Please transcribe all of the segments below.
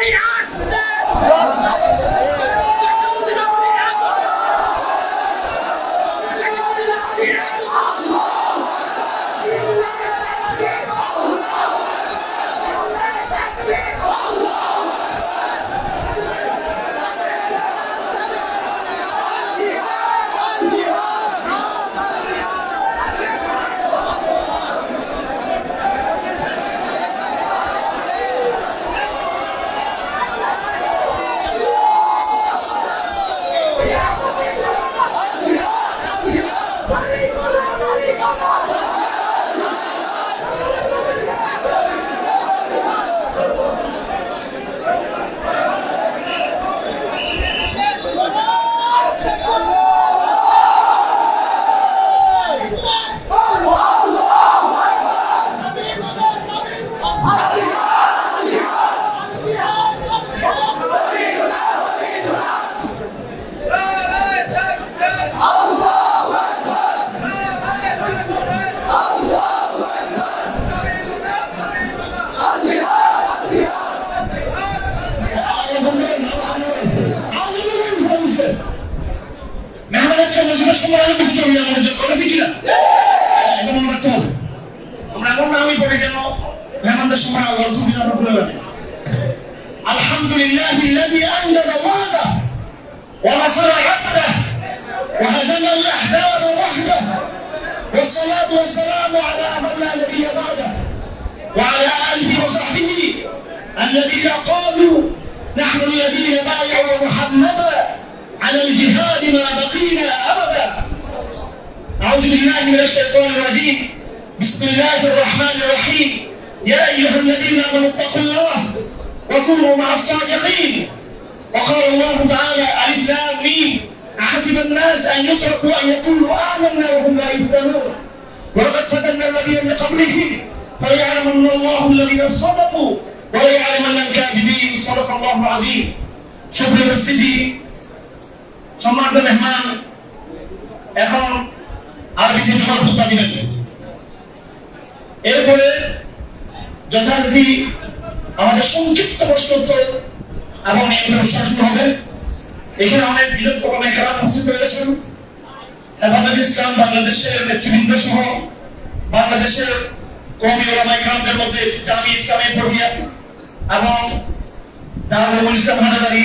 নিয়ে মেহমানের জন্য যেটা সময় আমি বুঝতে পারি আমাদের জন্য কথা ঠিক কিনা এটা মনে রাখতে হবে আমরা এমন না আমি পড়ে যেন মেহমানদের সময় আল্লাহ রসুল আমরা ভুলে গেছি আলহামদুলিল্লাহ الذي أنجز وعده ونصر عبده وهزم الأحزاب وحده والصلاة والسلام على من لا نبي بعده وعلى آله وصحبه الذين قالوا نحن الذين بايعوا محمدا على الجهاد ما بقينا أبدا. أعوذ بالله من الشيطان الرجيم. بسم الله الرحمن الرحيم. يا أيها الذين آمنوا اتقوا الله وكونوا مع الصادقين. وقال الله تعالى ألف لام أحسب الناس أن يتركوا أن يقولوا آمنا وهم لا يفتنون. ولقد فتنا الذين من قبلهم فليعلمن الله الذين صدقوا وليعلمن الكاذبين. صدق الله العظيم. شكرا للسيدي সম্মানিত মেহমান, এখন আরবিতে জুমার খুতবা দিবেন এরপরে যথারীতি আমাদের সংক্ষিপ্ত প্রশ্ন এবং এই অনুষ্ঠান শুরু হবে। এখানে অনেক বিরোধ অনেক কারা উপস্থিত হয়েছেন হেফাজত ইসলাম, বাংলাদেশের নেতৃবৃন্দ সহ বাংলাদেশের কমি ওলামা ইকরামদের মধ্যে জামি ইসলামী পড়িয়া এবং দারুল ইসলাম হানাদারি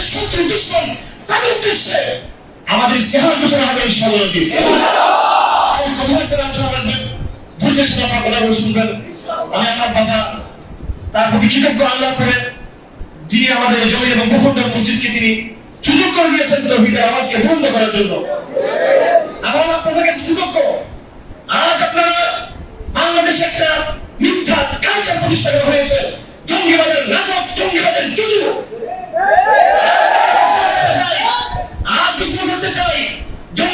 তহদের শত্রু দুশ্মন তাদের উদ্দেশ্যে আমাদের ইস্তেহার ঘোষণা হবে ইনশাআল্লাহ করবেন ধৈর্যের সাথে আপনার কথাগুলো শুনবেন আমি আমার বাবা তার প্রতি কৃতজ্ঞ আল্লাহ করে যিনি আমাদের জমি এবং ভূখণ্ডের মসজিদকে তিনি সুযোগ করে দিয়েছেন তৌহিদের আওয়াজকে বন্ধ করার জন্য আমার আপনাদের কাছে কৃতজ্ঞ আজ আপনারা বাংলাদেশে একটা মিথ্যা কালচার প্রতিষ্ঠা হয়েছে জঙ্গিবাদের নাটক জঙ্গিবাদের জুজু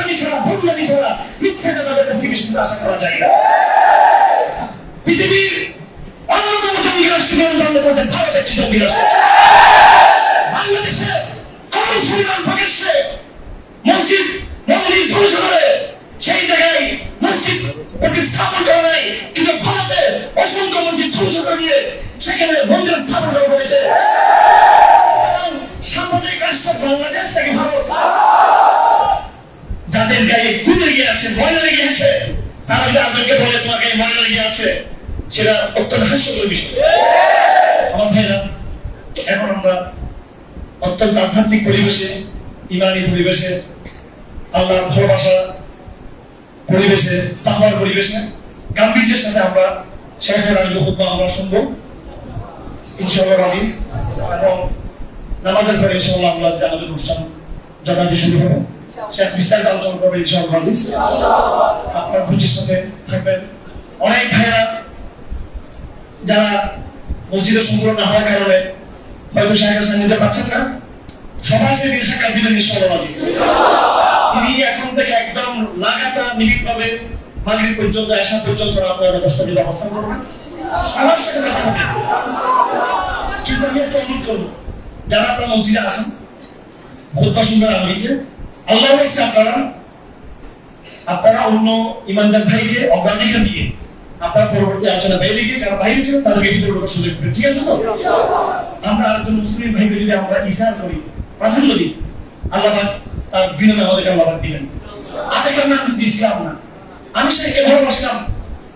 হাততালি ছাড়া ভণ্ডামি ছাড়া মিথ্যা তাদের কাছ থেকে শুধু আশা করা যায় না। পৃথিবীর অন্যতম জঙ্গি রাষ্ট্র নিয়ন্ত্রণ করেছে ভারত জঙ্গি রাষ্ট্র। বাংলাদেশে কোন মুসলমান প্রকাশ্যে আপনাকে বলে গায়ে ময়লা লেগে আছে, সেটা অত্যন্ত হাস্যকর বিষয়। আমার ভাইরা এখন আমরা অত্যন্ত আধ্যাত্মিক পরিবেশে, ইমানি পরিবেশে, আল্লাহর ভালোবাসা পরিবেশে তাহবার পরিবেশে, গাম্ভীর্যের সাথে আমরা শেখের আলী খুতবা আমরা শুনব। ইনশাআল্লাহ আজিজ এবং নামাজের পরে ইনশাআল্লাহ আমরা যে আমাদের অনুষ্ঠান যথাযথ শুরু হবে বিস্তারিত আলোচনা করবে ইনশাআল্লাহ আজিজ আপনার ধৈর্যের সাথে থাকবেন। অনেক ভাইয়েরা যারা মসজিদে সম্পূর্ণ না হওয়ার কারণে হয়তো শেখের সান্নিধ্যে পাচ্ছেন না সবাই সে দিয়ে সাক্ষাৎ দিবেন ইনশাআল্লাহ আজিজ তিনি এখন থেকে একদম লাগাতার নিবিড় ভাবে মাগরিব পর্যন্ত আসা পর্যন্ত আপনারা দশটা দিন অবস্থান করবেন। সবার সাথে কথা কিন্তু আমি একটা অনুরোধ করব, যারা আপনার মসজিদে আসেন খুতবা শুনবেন আমিকে আল্লাহ ইচ্ছা আপনারা আপনারা অন্য ইমানদার ভাইকে অগ্রাধিকার দিয়ে আপনার পরবর্তী আলোচনা বাইরে গিয়ে যারা বাইরে ছিলেন, তাদেরকে ভিতরে ঢোকার সুযোগ ঠিক আছে তো? আমরা মুসলিম ভাইকে যদি আমরা করি, প্রাধান্য দিই, আল্লাহ তার আল্লাহ দিবেন। দিয়েছিলাম না। আমি সেইকে ভালোবাসলাম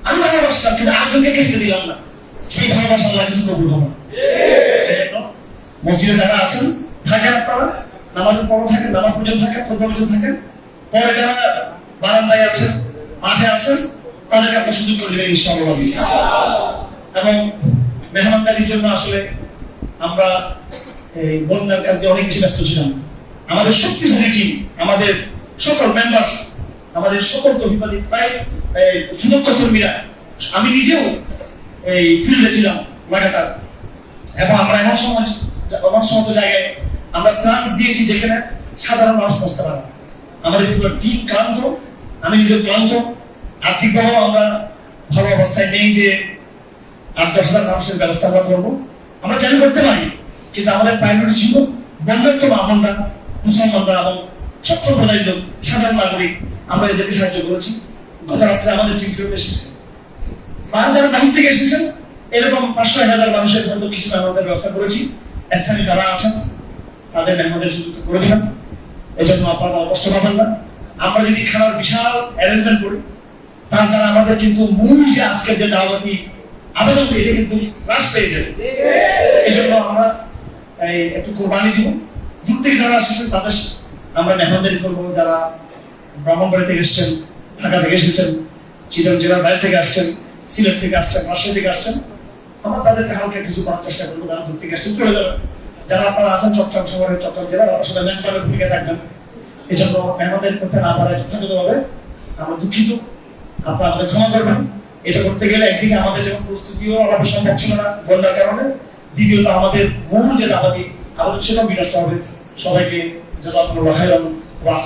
আমি ভালোবাসলাম কিন্তু আরেকজনকে কেসে দিলাম না। সেই ভালোবাসা আল্লাহ কিছু কবুল হবে মসজিদে যারা আছেন, থাকেন আপনারা? নামাজের পড়ো থাকেন, নামাজ পর্যন্ত থাকেন, খুতবা পর্যন্ত থাকেন। পরে যারা বারান্দায় আছেন, মাঠে আছেন, তাদেরকে আপনি সুযোগ করে দেবেন ইনশাআল্লাহ এবং মেহমানদারির জন্য আসলে আমরা এই বন্যার কাজে অনেক বেশি ব্যস্ত ছিলাম। আমাদের শক্তিশালী টিম আমাদের সকল মেম্বার্স আমাদের সকল অভিবাদী প্রায় সুদক্ষ কর্মীরা আমি নিজেও এই ফিল্ডে ছিলাম লাগাতার। এবং আমরা এমন সমাজ এমন সমস্ত জায়গায় আমরা ত্রাণ দিয়েছি যেখানে সাধারণ মানুষ বসতে পারে না। আমাদের পুরো টিম ক্লান্ত, আমি নিজে ক্লান্ত। আর্থিকভাবেও আমরা ভালো অবস্থায় নেই যে আট, দশ হাজার মানুষের ব্যবস্থা আমরা করব। আমরা চালু করতে পারি, কিন্তু আমাদের প্রায়োরিটি ছিল বন্যাত্ম আমরা মুসলমানরা এবং সব সম্প্রদায়ের লোক, সাধারণ নাগরিক, আমরা এদেরকে সাহায্য করেছি। গত রাত্রে আমাদের টিম ফেরত এসেছে। পাঁচ হাজার বাহির থেকে এসেছেন, এরকম পাঁচশো, এক হাজার মানুষের মতো কিছু মেহমানদের ব্যবস্থা করেছি। স্থানীয় যারা আছেন তাদের মেহমানদের সুযোগ করে দিবেন জন্য আপনারা কষ্ট পাবেন না। আমরা যদি খানার বিশাল অ্যারেঞ্জমেন্ট করি, তার দ্বারা আমাদের কিন্তু মূল যে আজকের যে দাওয়াতি আবেদন, এটা কিন্তু হ্রাস পেয়ে যাবে। এই জন্য আমরা একটু কোরবানি দিব। দূর থেকে যারা আসছেন, তাদের আমরা মেহমানদারি করব। যারা ব্রাহ্মণবাড়ি থেকে এসছেন, ঢাকা থেকে এসেছেন, চিটং জেলার বাইরে থেকে আসছেন, সিলেট থেকে আসছেন, রাজশাহী থেকে আসছেন, আমরা তাদেরকে হালকা কিছু করার চেষ্টা করব। তারা দূর থেকে আসছেন, চলে যাবেন। যারা আপনারা আছেন, চট্টগ্রাম শহরে চট্টগ্রাম জেলার আপনার সাথে মেজবানের ভূমিকা থাকবেন এই জন্য মেহমানদারি করতে না পারায় যথাযথভাবে আমরা দুঃখিত। আপনারা আমাদের ক্ষমা করবেন। এটা করতে গেলে একদিকে আমাদের যেমন প্রস্তুতিও অভাবে সম্ভব ছিল না বন্যার কারণে, দ্বিতীয়ত আমাদের মূল যে দাবাতি, আমাদের সেটাও বিনষ্ট হবে। সবাইকে জাজাকুল্লাহ খাইরান ওয়া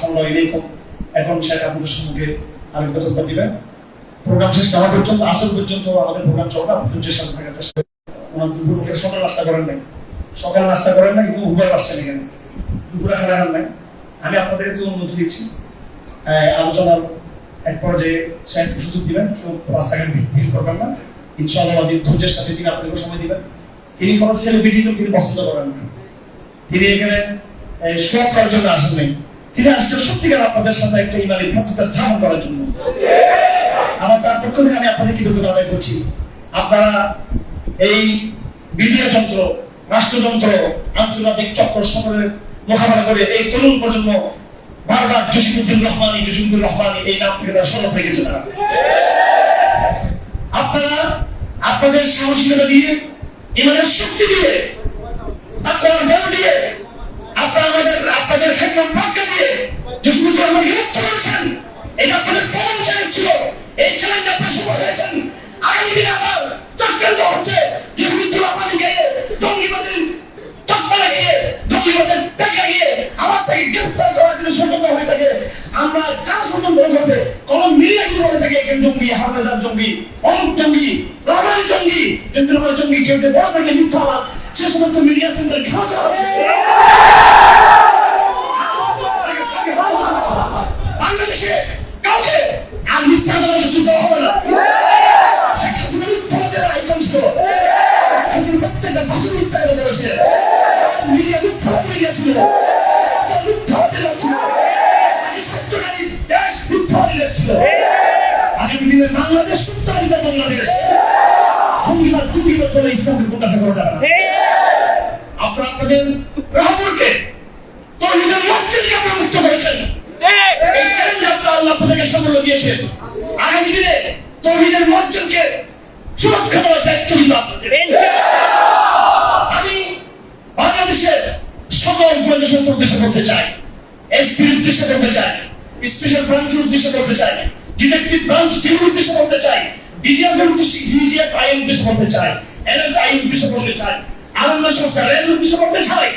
এখন শেখ আপনাদের সম্মুখে আরেক বক্তব্য দিবেন। প্রোগ্রাম শেষ না পর্যন্ত আসল পর্যন্ত আমাদের প্রোগ্রাম চলবে। ধৈর্যের সাথে থাকার চেষ্টা। ওনার দুপুর সকাল নাস্তা করেন নাই। সকাল নাস্তা করেন নাই কিন্তু উবার আসছেন এখানে দুপুরে খেলা হার নাই। আমি আপনাদের তো অনুমতি দিচ্ছি। আলোচনার এক পর্যায়ে সাহেব সুযোগ দিবেন, কেউ রাস্তাঘাট ভিড় করবেন না। ইনশাআল্লাহ আজিজ ধৈর্যের সাথে তিনি আপনাদেরকে সময় দিবেন। তিনি কোনো সেলিব্রিটিজম তিনি পছন্দ করেন না। তিনি এখানে শোক করার জন্য আসেন নাই। তিনি আসছেন সত্যিকার আপনাদের সাথে একটা ইমানি ভ্রাতৃত্ব স্থাপন করার জন্য। আমার তার পক্ষ থেকে আমি আপনাদের কৃতজ্ঞতা আদায় করছি। আপনারা এই মিডিয়া যন্ত্র রাষ্ট্রযন্ত্র আন্তর্জাতিক চক্র সকলের মোকাবেলা করে এই তরুণ প্রজন্ম বারবার জসিমুদ্দিন রহমানি জসিমুদ্দিন রহমানি এই নাম থেকে তারা সরব রেখেছে তারা। আপনারা আপনাদের সাহসিকতা দিয়ে, ইমানের শক্তি দিয়ে তাকওয়ার বল দিয়ে, আপনারা আমাদের, আপনাদের খেদমত বাক্য দিয়ে জসিমুদ্দিন রহমানকে মুক্ত করেছেন। এটা আপনাদের প্রথম চ্যালেঞ্জ ছিল। এই চ্যালেঞ্জ আপনারা সফল হয়েছেন। আগামী দিনে আবার চক্রান্ত হচ্ছে জসিমুদ্দিন রহমানকে জঙ্গিবাদের তৎপর লাগিয়ে জঙ্গিবাদের ত্যাগ লাগিয়ে আমার থেকে গ্রেফতার করার জন্য ষড়যন্ত্র হয়ে থাকে। আমরা যারা ষড়যন্ত্র করবে কলম মিলিয়ে শুরু হয়ে থাকে এখানে জঙ্গি হাফেজার জঙ্গি, অমুক জঙ্গি রহমান জঙ্গি চন্দ্রময় জঙ্গি, কেউ বড় থাকে মিথ্যা সে সমস্ত মিডিয়া সেন্টার খাওয়া হবে। সংস্থার চাই এসপির উদ্দেশ্যে বলতে চাই স্পেশাল ব্রাঞ্চের উদ্দেশ্যে বলতে চাই ডিটেকটিভ ব্রাঞ্চ টিমের উদ্দেশ্যে বলতে চাই ডিজিএফ এর উদ্দেশ্যে ডিজিএফ আই উদ্দেশ্যে বলতে চাই এনএসআই উদ্দেশ্যে বলতে চাই আনন্দ সংস্থা রেল উদ্দেশ্যে বলতে চাই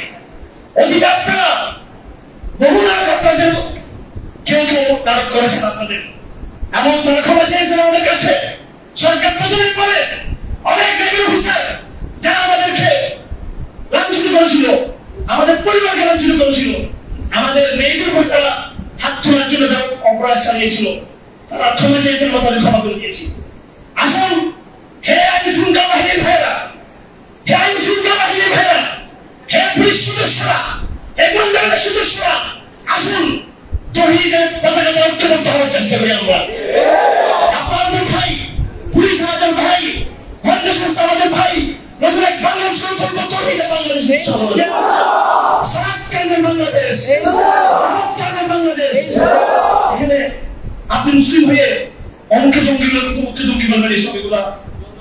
অধিক আপনারা বহু নায়ক আপনাদের কেউ কেউ নাটক করেছেন আপনাদের। এমন ক্ষমা চেয়েছেন আমাদের কাছে সরকার প্রথমে বলে অনেক রেভিনিউ অফিসার যারা আমাদেরকে লাঞ্ছিত করেছিল। আমাদের পরিবার পরিবারকে লাঞ্ছিত করেছিল আমাদের মেয়েদের উপর তারা হাত তোলার জন্য যারা অপরাধ চালিয়েছিল তারা ক্ষমা চেয়েছেন বা তাদের ক্ষমা করে দিয়েছি। আসুন হে আইন শৃঙ্খলা বাহিনীর ভাইরা হে আইন শৃঙ্খলা বাহিনীর ভাইরা হে পুলিশ সদস্যরা হে গোয়েন্দাবাদের সদস্যরা আসুন তহিদের পতাকা ঐক্যবদ্ধ হওয়ার চেষ্টা করি আমরা। আপনাদের ভাই পুলিশ আমাদের ভাই গোয়েন্দা সংস্থা আমাদের ভাই এক বাংলাদেশ করব তহিদের বাংলাদেশ সাত কেন্দ্রের বাংলাদেশ? সাত কেন্দ্রের বাংলাদেশ? এখানে আপনি মুসলিম হয়ে অমুকে জঙ্গি বলবেন তমুকে জঙ্গি বলবেন এইসব এগুলা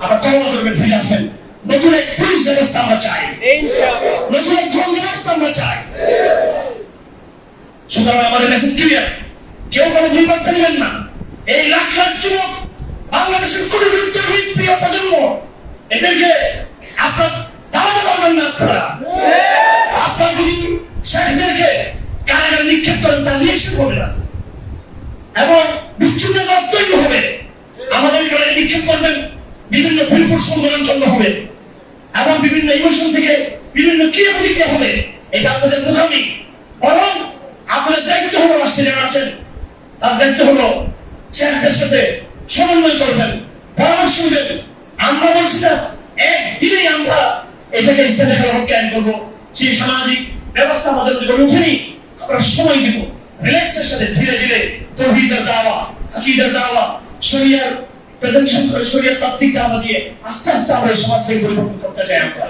আবার তওবা করবেন ফিরে আসবেন। নতুন এক পুলিশ ব্যবস্থা আমরা চাই। নতুন এক গ্রহণ ব্যবস্থা আমরা চাই। সুতরাং আমাদের মেসেজ ক্লিয়ার কেউ কোনো নির্বাচন নেবেন না এই লাখ লাখ যুবক বাংলাদেশের কোটি কোটি তরুণ প্রিয় প্রজন্ম এদেরকে আপনার দাঁড়াতে পারবেন না আপনারা আপনার যদি শেখদেরকে কারাগারে নিক্ষেপ করেন তার নিশ্চিত হবে না এবং বিচ্ছিন্নতা তৈরি হবে আমাদের কারাগারে নিক্ষেপ করবেন বিভিন্ন ভুলপুর সংগ্রাম চন্দ্র হবে এবং বিভিন্ন ইমোশন থেকে বিভিন্ন ক্রিয়া প্রতিক্রিয়া হবে এটা আপনাদের মুখামি বরং আপনাদের দায়িত্ব হলো রাষ্ট্রে যারা আছেন তার দায়িত্ব হলো শেখদের সাথে সমন্বয় করবেন পরামর্শ নেবেন আমরা বলছি না একদিনেই আমরা এটাকে ইসলামী খেলাফত কায়েম করব সেই সামাজিক ব্যবস্থা আমাদের গড়ে ওঠেনি আমরা সময় দিব রিল্যাক্সের সাথে ধীরে ধীরে তৌহিদের দাওয়া, আকিদের দাওয়া, শরিয়ার প্রেজেন্টেশন করে শরিয়ার তাত্ত্বিক দাওয়া দিয়ে আস্তে আস্তে আমরা এই সমাজ থেকে পরিবর্তন করতে চাই আমরা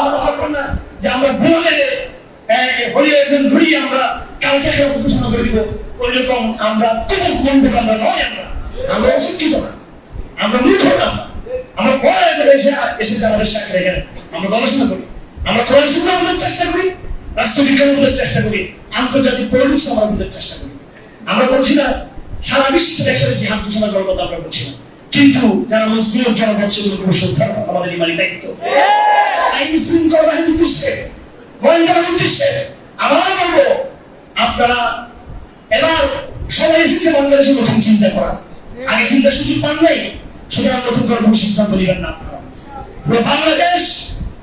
আমরা ভাববো না যে আমরা মেরে একজন ঘুরিয়ে আমরা কালকে খেলা ঘোষণা করে দিব ওইরকম আমরা কোনো বন্ধু আমরা নয় আমরা আমরা অশিক্ষিত না, আমরা মূর্খ না আমরা। আমরা পড়া এসে এসেছে আমাদের সাথে এখানে। আমরা গবেষণা করি। আমরা কোরআন শুনে আমাদের চেষ্টা করি রাষ্ট্রবিজ্ঞান আমাদের চেষ্টা করি আন্তর্জাতিক পলিটিক্স আমরা আমাদের চেষ্টা করি। আমরা বলছি না সারা বিশ্বের একসাথে জিহাদ ঘোষণা করার কথা আমরা বলছি না। কিন্তু যারা মজগুল জনপদ সেগুলোকে শ্রদ্ধার আমাদের ইমানি দায়িত্ব। আইন শৃঙ্খলা বাহিনীর উদ্দেশ্যে গোয়েন্দার উদ্দেশ্যে আবার বলব আপনারা এবার সময় এসেছে বাংলাদেশের নতুন চিন্তা করা আগে চিন্তা সুযোগ পান নাই সুতরাং নতুন করে কোনো সিদ্ধান্ত নেবেন না পুরো বাংলাদেশ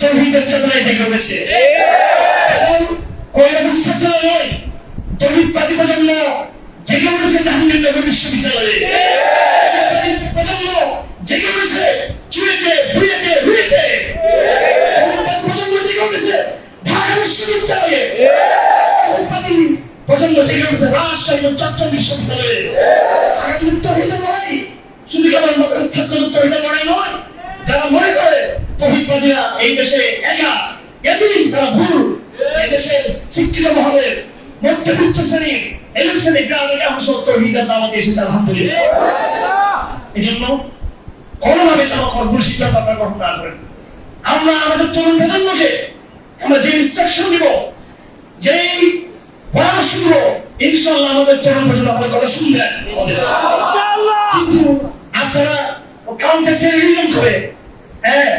তৌহিদের চেতনায় জেগে উঠেছে। এবং কৈলাস ছাত্র নয়, তৌহিদবাদী প্রজন্ম জেগে উঠেছে জাহাঙ্গীরনগর বিশ্ববিদ্যালয়ে। প্রজন্ম জেগে উঠেছে, চুয়েছে হুয়েছে তৌহিদবাদী প্রজন্ম জেগে উঠেছে ঢাকা বিশ্ববিদ্যালয়ে। প্রজন্ম জেগে উঠেছে রাজশাহী চট্টগ্রাম বিশ্ববিদ্যালয়ে। আগামী তৌহিদের কেবল মতের ছাত্রদের তৌহিদের লড়াই নয়। যারা মনে করে তৌহিদবাদীরা এই দেশে একা এতদিন তারা ভুল। এই দেশের শিক্ষিত মহলের মধ্যবিত্ত শ্রেণির এলু শ্রেণি গ্রামের অংশ তৌহিদের দাওয়াতে এসেছে আলহামদুলিল্লাহ। এই জন্য কোনোভাবে যেন ভুল সিদ্ধান্ত আপনারা গ্রহণ না করেন। আমরা আমাদের তরুণ প্রজন্মকে আমরা যে ইনস্ট্রাকশন দিব যেই পরামর্শ দিব ইনশাল্লাহ আমাদের তরুণ প্রজন্ম আমাদের কথা শুনবেন কিন্তু কাউন্টার করে হ্যাঁ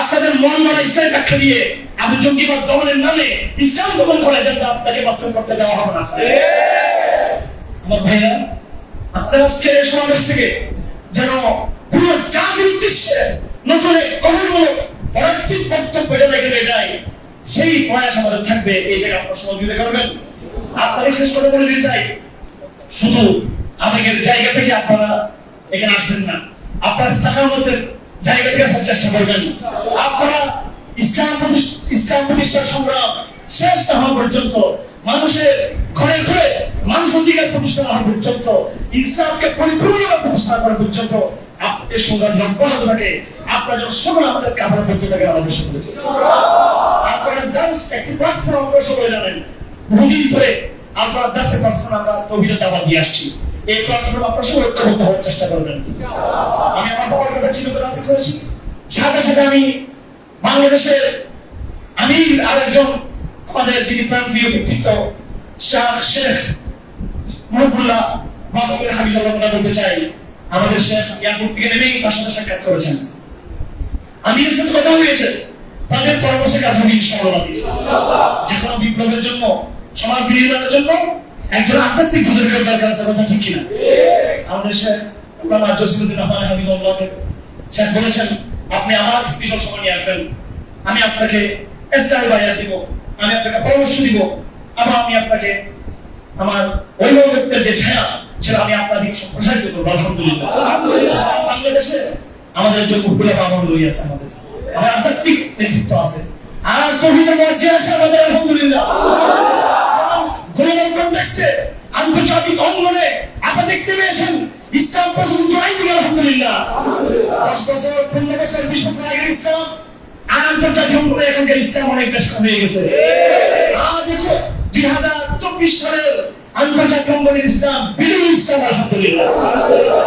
আপনাদের মন মানা ইসলাম ব্যাখ্যা দিয়ে আপনি জঙ্গিবাদ দমনের নামে ইসলাম দমন করে যেন আপনাকে বাস্তব করতে দেওয়া হবে না। আমার ভাইরা আপনাদের আজকের এই সমাবেশ থেকে যেন কোন জাতির উদ্দেশ্যে নতুন এক গঠনমূলক পরার্থিক বক্তব্য যেন এখানে যায়, সেই প্রয়াস আমাদের থাকবে, এই জায়গায় আপনারা সহযোগিতা করবেন। আপনাদের শেষ করে বলে দিতে চাই, শুধু আবেগের জায়গা থেকে আপনারা এখানে আসবেন না। আপনারা টাকার মধ্যে জায়গা থেকে চেষ্টা করবেন। আপনারা ইসলাম ইসলাম প্রতিষ্ঠার সংগ্রাম শেষ না হওয়া পর্যন্ত মানুষের ঘরে ঘরে মানুষ অধিকার প্রতিষ্ঠা হওয়া পর্যন্ত পরিপূর্ণভাবে প্রতিষ্ঠা করা পর্যন্ত সংগ্রাম যখন থাকে যখন আমাদের কাপড় আমাদের সকলে আপনারা ডান্স একটি প্ল্যাটফর্ম আপনারা সকলে জানেন। বহুদিন ধরে ডান্সের প্ল্যাটফর্ম আমরা দাবা দিয়ে আসছি। এই প্ল্যাটফর্ম আপনারা সবাই হওয়ার চেষ্টা করবেন। আমি আমার বাবার কথা করে দাবি করেছি? সাথে সাথে আমি বাংলাদেশের আমি আরেকজন আমাদের যিনি প্রান্তীয় ব্যক্তিত্ব, শাহ শেখ মহবুল্লাহ বাবুকে হাবিজাল্লাহ বলতে চাই, আমাদের শেখ এয়ারপোর্ট থেকে নেমেই তার সাথে সাক্ষাৎ করেছেন। আমি এর সাথে কথা হয়েছে, তাদের পরামর্শে কাজ হবে ইনশাআল্লাহ। যে কোনো বিপ্লবের জন্য, সমাজ বিনির্মাণের জন্য একজন আধ্যাত্মিক বুজুর্গের দরকার আছে কথা ঠিক কিনা? আমাদের আল্লামা হাবিবুল্লাহকে শেখ বলেছেন আপনি আমার স্পেশাল সময় নিয়ে আসবেন। আমি আপনাকে বাজার দিব আমি আপনাকে পরামর্শ দিব। আবার আমি আপনাকে আমার অভিভাবকত্বের যে ছায়া সেটা আমি আপনাদের করব আলহামদুলিল্লাহ। বাংলাদেশে আমাদের যে মুখগুলো আছে আমাদের আমার আধ্যাত্মিক নেতৃত্ব আছে। আর কবিতা আছে আমাদের আলহামদুলিল্লাহ। গ্লোবাল কনটেক্সটে আন্তর্জাতিক অঙ্গনে আপনি দেখতে পেয়েছেন, ইসলাম প্রশাসন জড়াই দিকে আলহামদুলিল্লাহ। দশ বছর পনেরো বছর বিশ বছর আগে ইসলাম আর আন্তর্জাতিক অঙ্গনে এখনকার ইসলাম অনেক বেশ কম গেছে। আজ দুই হাজার চব্বিশ সালের আন্তর্জাতিক অঙ্গনের ইসলাম, বিজয় ইসলাম, আলহামদুলিল্লাহ।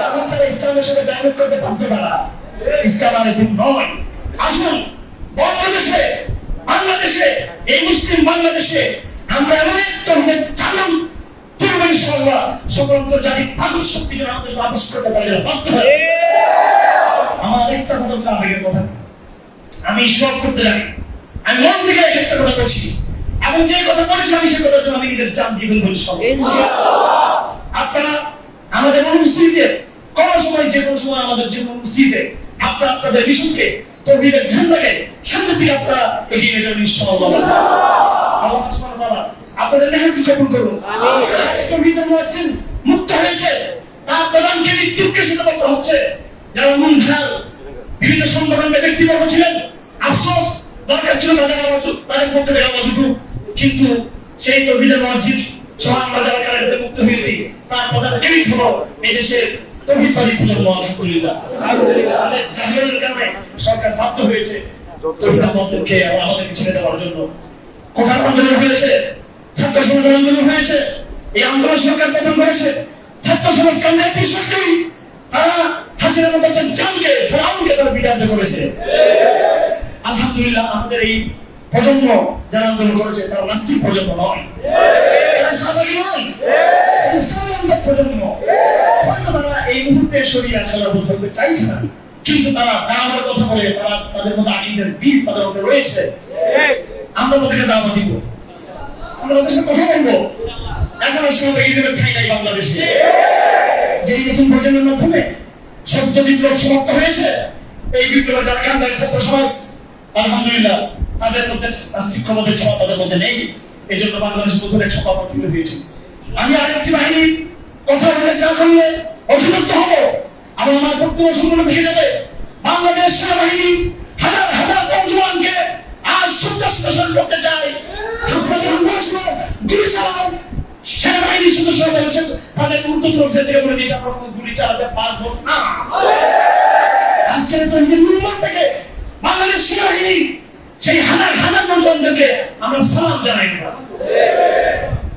এখন তারা ইসলামের সাথে ডায়লগ করতে বাধ্য তারা। ইসলাম আর এদিন নয়। আসুন বাংলাদেশে বাংলাদেশে, এই মুসলিম বাংলাদেশে আমরা তরুণের চালন করব ইনশাআল্লাহ? সকল আন্তর্জাতিক তাগুত শক্তি যেন আমাদের আবিষ করতে পারে বাধ্য হয়। আমার একটা কথা আবেগের কথা। আমি সব করতে জানি। আমি মন থেকে এক একটা কথা বলছি। এবং যে কথা বলেছি আমি সে কথার জন্য আমি নিজের জান জীবন বলি সব। আপনারা আমাদের অনুপস্থিতিতে কোন সময় যে কোনো সময় আমাদের কোনো অনুপস্থিতিতে আপনারা আপনাদের মিশনকে, তৌহিদের ঝান্ডাকে সামনে থেকে আপনারা এগিয়ে যাবেন ইনশাআল্লাহ। আল্লাহ আপনাদের মেহনতি কবুল করুন তৌহিদের মুয়াজ্জিন মুক্ত হয়েছে। তার প্রধানকে মৃত্যুকে সাথে হচ্ছে। যারা মুনঝাল বিভিন্ন সংগঠনের ব্যক্তিবর্গ ছিলেন আফসোস দরকার ছিল তাদের আওয়াজ তাদের পক্ষে থেকে আওয়াজ উঠুক। কিন্তু সেই তৌহিদের মসজিদ সহ আমরা যারা কারাগারে মুক্ত হয়েছি। তার প্রধান এলিট হলো? এই দেশের তৌহিদবাদী প্রজন্ম আলহামদুলিল্লাহ তাদের জাহিরের কারণে সরকার বাধ্য হয়েছে। তৌহিদ মতকে আমাদেরকে ছেড়ে দেওয়ার জন্য। কোঠার আন্দোলন হয়েছে। ছাত্র সমাজ আন্দোলন হয়েছে, এই আন্দোলন সরকার প্রথম করেছে। ছাত্র সমাজ কান্নায় সরকারি তারা হাসিনার মতো জানকে, ফেরাউনকে তারা বিতাড়িত করেছে। আলহামদুলিল্লাহ, আমাদের এই প্রজন্ম যারা আন্দোলন করেছে, তারা নাস্তিক প্রজন্ম নয়। চাইছে না, কিন্তু রয়েছে। আমরা তাদেরকে দাওয়া দিব। আমরা তাদের সাথে কথা বলব। এখন ইসলামের ঠাই নাই বাংলাদেশে। যে এই নতুন প্রজন্মের মাধ্যমে সত্য বিপ্লব সমাপ্ত হয়েছে, এই বিপ্লবে যারা কান্দায় ছাত্র সমাজ, আলহামদুলিল্লাহ, তাদের মধ্যে নাস্তিক্যবাদের ছোঁয়া তাদের মধ্যে নেই। এই জন্য বাংলাদেশের নতুন এক সভা প্রতিষ্ঠিত হয়েছে আমি আরেকটি বাহিনীর কথা উল্লেখ না করলে অভিযুক্ত হব। আবার আমার বক্তব্য সম্পূর্ণ থেকে যাবে। বাংলাদেশ সেনাবাহিনী হাজার হাজার নৌজওয়ানকে আজ সন্ত্রাস করতে চায় হাসপাতাল বসল গুলি চালাও সেনাবাহিনীর সদস্যরা বলেছেন তাদের ঊর্ধ্বতন থেকে বলে দিয়েছে, আমরা কোনো গুলি চালাতে পারব না। আজকের তহিদের মুম্বাই থেকে বাংলাদেশ সেনাবাহিনী সেই হাজার হাজার নৌজওয়ানদেরকে আমরা সালাম জানাই।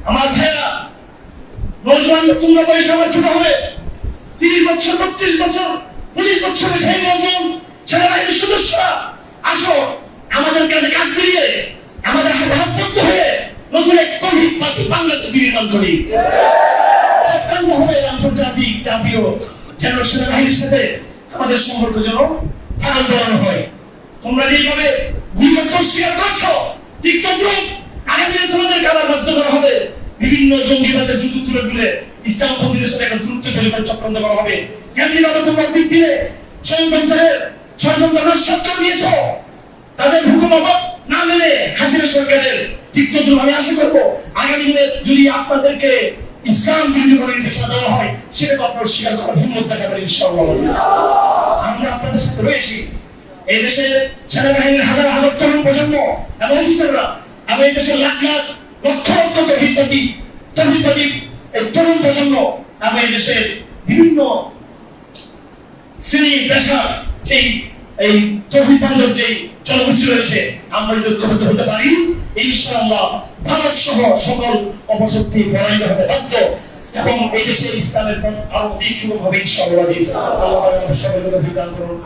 আমার ভাইয়া নৌজওয়ানদের তোমরা বয়স আমার ছোট হবে। তিরিশ বছর, বত্রিশ বছর, পঁচিশ বছরের সেই নৌজওয়ান, সেনাবাহিনীর সদস্যরা, আসো। আমাদের কাছে কাজ মিলিয়ে আমাদের হাতে হাত বদ্ধ হয়ে নতুন এক তহিদ বাংলাদেশ নির্মাণ করি। চক্রান্ত হবে আন্তর্জাতিক জাতীয় যেন সেনাবাহিনীর সাথে আমাদের সম্পর্ক যেন ফাগল বানানো হয়। তোমরা যেভাবে গুলিবর্তন স্বীকার করছ, ঠিক তদ্রুপ তোমাদের বাধ্য করা হবে। বিভিন্ন জঙ্গিবাদের জুজু তুলে তুলে ইসলামপন্থীদের সাথে একটা দূরত্ব তৈরি করে চক্রান্ত করা হবে। কেমনি ভাবে তোমরা দিক দিয়ে ষড়যন্ত্রের ষড়যন্ত্র সত্য দিয়েছ? তাদের হুকুম না মেনে হাসিনা সরকারের ঠিক আমি আশা করব আগামী দিনে যদি আপনাদেরকে ইসলাম বিরোধী করে নির্দেশনা দেওয়া হয় সেটা স্বীকার করার হিম্মত আমরা আপনাদের সাথে রয়েছি। এই দেশে সেনাবাহিনীর হাজার হাজার তরুণ প্রজন্ম এবং অফিসাররা এবং এই দেশের লাখ লাখ লক্ষ লক্ষ তরুণ প্রজন্ম এবং এই দেশের বিভিন্ন শ্রেণি পেশা যেই, এই তহিদ বান্ধব যেই জনগোষ্ঠী রয়েছে, আমরা যদি ঐক্যবদ্ধ হতে পারি, ইনশাআল্লাহ ভারত সহ সকল অপশক্তি পরাজিত হতে বাধ্য এবং এই দেশে ইসলামের পথ আরও অধিক সুগম হবে, ইনশাআল্লাহ আল্লাহ আমাদের সকলকে তৌফিক করুন।